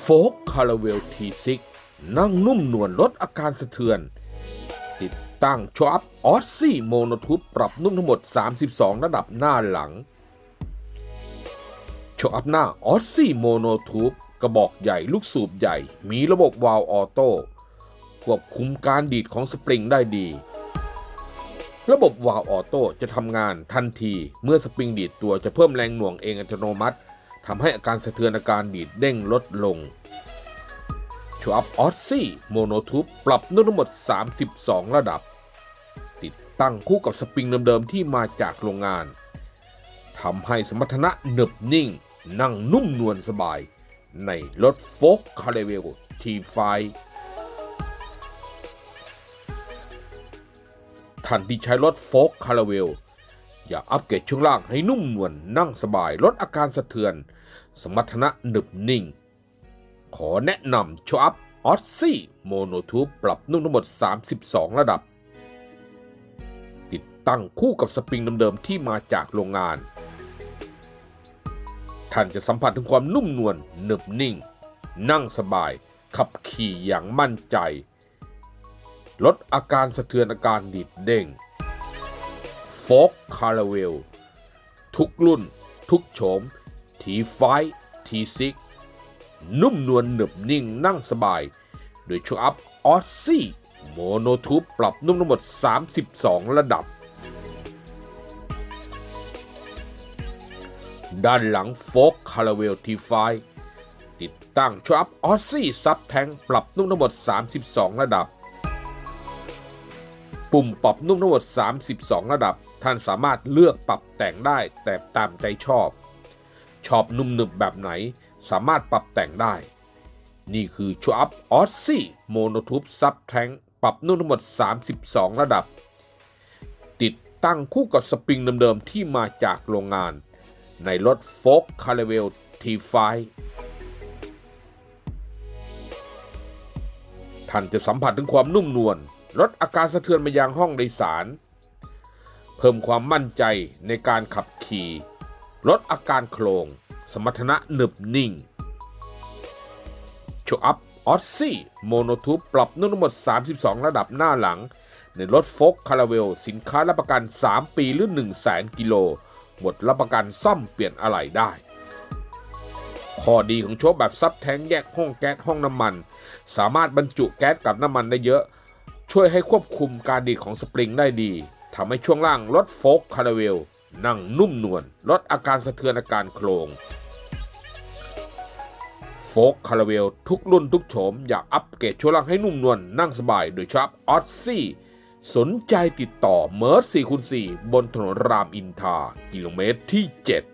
โฟกคาราเวลทีซิกนั่งนุ่มนวลลดอาการสะเทือน ติดตั้งชอปออสซี่โมโนทูปปรับนุ่มทั้งหมด 32 ระดับหน้าหลังชอปหน้าออสซี่โมโนทูปกระบอกใหญ่ลูกสูบใหญ่ มีระบบวาล์วออโต้ควบคุมการดีดของสปริงได้ดี ระบบวาล์วออโต้จะทำงานทันทีเมื่อสปริงดีดตัวจะเพิ่มแรงหน่วงเองอัตโนมัติ ทำให้อาการสะเทือนอาการดีดเด้งลดลงชวอัพออสซี่โมโนทูปปรับนุ่มทั้งหมด 32 ระดับ ติดตั้งคู่กับสปริงเดิมๆที่มาจากโรงงานทำให้สมรรถนะหนึบนิ่ง นั่งนุ่มนวลสบาย ในรถโฟกคาร์เวลทีไฟท่านที่ใช้รถโฟกคาร์เวล อย่าอัปเกรดช่วงล่างให้นุ่มนวลนั่งสบายลดอาการสะเทือน สมรรถนะหนึบนิ่ง ขอแนะนำชอัพออสซี่โมโนทูปปรับนุ่มทั้งหมด 32 ระดับ ติดตั้งคู่กับสปริงเดิมๆที่มาจากโรงงาน ท่านจะสัมผัสถึงความนุ่มนวลหนึบนิ่ง นั่งสบาย ขับขี่อย่างมั่นใจ ลดอาการสะเทือนอาการดีดเด้ง กคาราเวล ทุกรุ่น ทุกโฉม ทีไฟทีซิก นุ่มนวลหนึบนิ่งนั่งสบาย โดยชูอัพออสซี่โมโนทูปปรับนุ่มทั้งหมด 32 ระดับ ด้านหลังโฟกคาราเวลทีไฟติดตั้งชูอัพออสซี่ซับแทงปรับนุ่มทั้งหมด 32 ระดับ ปุ่มปรับนุ่มทั้งหมด 32 ระดับ ท่านสามารถเลือกปรับแต่งได้แต่ตามใจชอบ ชอบนุ่มหนึบแบบไหนสามารถปรับแต่งได้ นี่คือชูอัพออสซี่โมโนทูปซับแทงปรับนุ่มทั้งหมด 32 ระดับ ติดตั้งคู่กับสปริงเดิมๆที่มาจากโรงงาน ในรถโฟกคาร์เวลทีไฟท่านจะสัมผัสถึงความนุ่มนวลลดอาการสะเทือนมายังห้องโดยสาร พิ่มความมั่นใจในการขับขี่ ลดอาการโครงสมรรถนะหนึบนิ่งโชอัพออสซี่โมโนทูปปรับนุ่มทั้งหมด 32 ระดับหน้าหลัง ในรถโฟกคาราเวล สินค้ารับประกัน 3 ปีหรือ 1 0 0 0 0แกิโล หมดรับประกันซ่อมเปลี่ยนอะไหล่ได้ ข้อดีของโชคแบบซับแทงแยกห้องแก๊สห้องน้ำมัน สามารถบรรจุแก๊สกับน้ำมันได้เยอะ ช่วยให้ควบคุมการดีดของสปริงได้ดี ทำให้ช่วงล่างรถโฟกคาราเวล นั่งนุ่มนวลลดอาการสะเทือนอาการโครงโฟกคาราเวลทุกรุ่นทุกโฉมอยากอัปเกรดช่วงล่างให้นุ่มนวลนั่งสบายโดยชอบออสซี่สนใจติดต่อเมิร์ส4คูณ4บนถนนรามอินทากิโลเมตรที่ 7